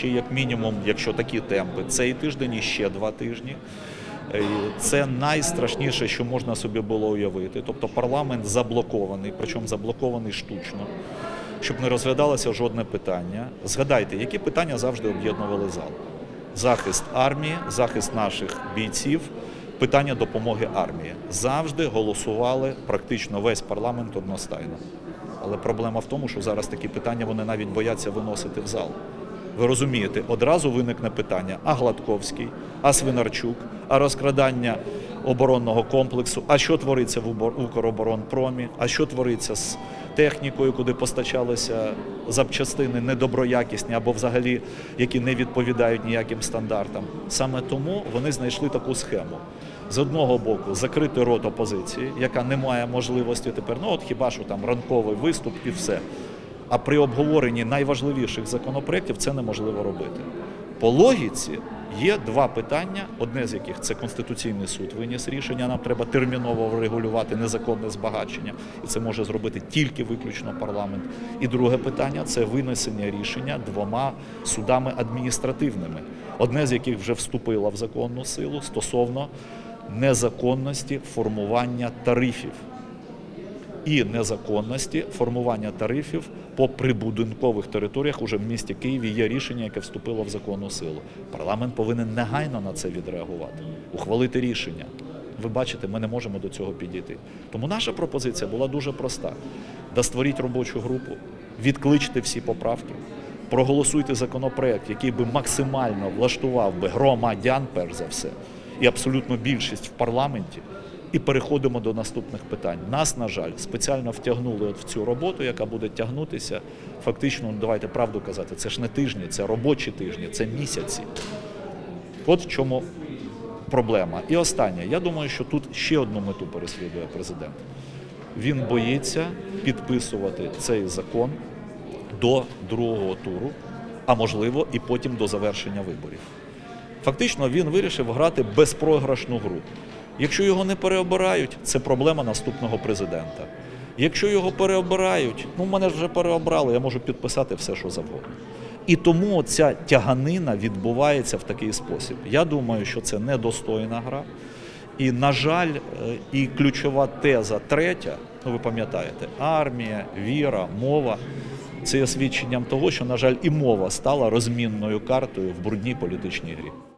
ще як мінімум, якщо такі темпи, цей тиждень і ще два тижні. Е, Це найстрашніше, що можна собі було уявити. Тобто парламент заблокований, причому заблокований штучно, щоб не розглядалося жодне питання. Згадайте, які питання завжди об'єднували зал: захист армії, захист наших бійців, питання допомоги армії. Завжди голосували практично весь парламент одностайно. Але проблема в тому, що зараз такі питання вони навіть бояться виносити в зал. Ви розумієте, одразу виникне питання: а Гладковський, а Свинарчук, а розкрадання оборонного комплексу, а що твориться в Укроборонпромі, а що твориться з технікою, куди постачалися запчастини недоброякісні або взагалі які не відповідають ніяким стандартам. Саме тому вони знайшли таку схему. З одного боку, закрити рот опозиції, яка не має можливості тепер, ну от хіба що там ранковий виступ і все. А при обговоренні найважливіших законопроєктів це неможливо робити. По логіці є два питання, одне з яких це Конституційний суд виніс рішення. Нам треба терміново врегулювати незаконне збагачення, і це може зробити тільки виключно парламент. І друге питання це винесення рішення двома судами адміністративними, одне з яких вже вступило в законну силу стосовно незаконності формування тарифів і незаконності формування тарифів по прибудинкових територіях уже в місті Києві є рішення, яке вступило в законну силу. Парламент повинен негайно на це відреагувати, ухвалити рішення. Ви бачите, ми не можемо до цього підійти. Тому наша пропозиція була дуже проста: да створіть робочу групу, відкличте всі поправки, проголосуйте законопроект, який би максимально влаштував би громадян, перш за все, і абсолютну більшість в парламенті. І переходимо до наступних питань. Нас, на жаль, спеціально втягнули от в цю роботу, яка буде тягнутися. Фактично, ну, давайте правду казати, це ж не тижні, це робочі тижні, це місяці. От в чому проблема. І останнє. Я думаю, що тут ще одну мету переслідує президент. Він боїться підписувати цей закон до другого туру, а можливо, і потім до завершення виборів. Фактично він вирішив грати безпрограшну гру. Якщо його не переобирають, це проблема наступного президента. Якщо його переобирають, ну мене вже переобрали, я можу підписати все, що завгодно. І тому ця тяганина відбувається в такий спосіб. Я думаю, що це недостойна гра. І, на жаль, е, і ключова теза третя, ну ви пам'ятаєте, армія, віра, мова. Це є свідченням того, що, на жаль, і мова стала розмінною картою в брудній політичній грі.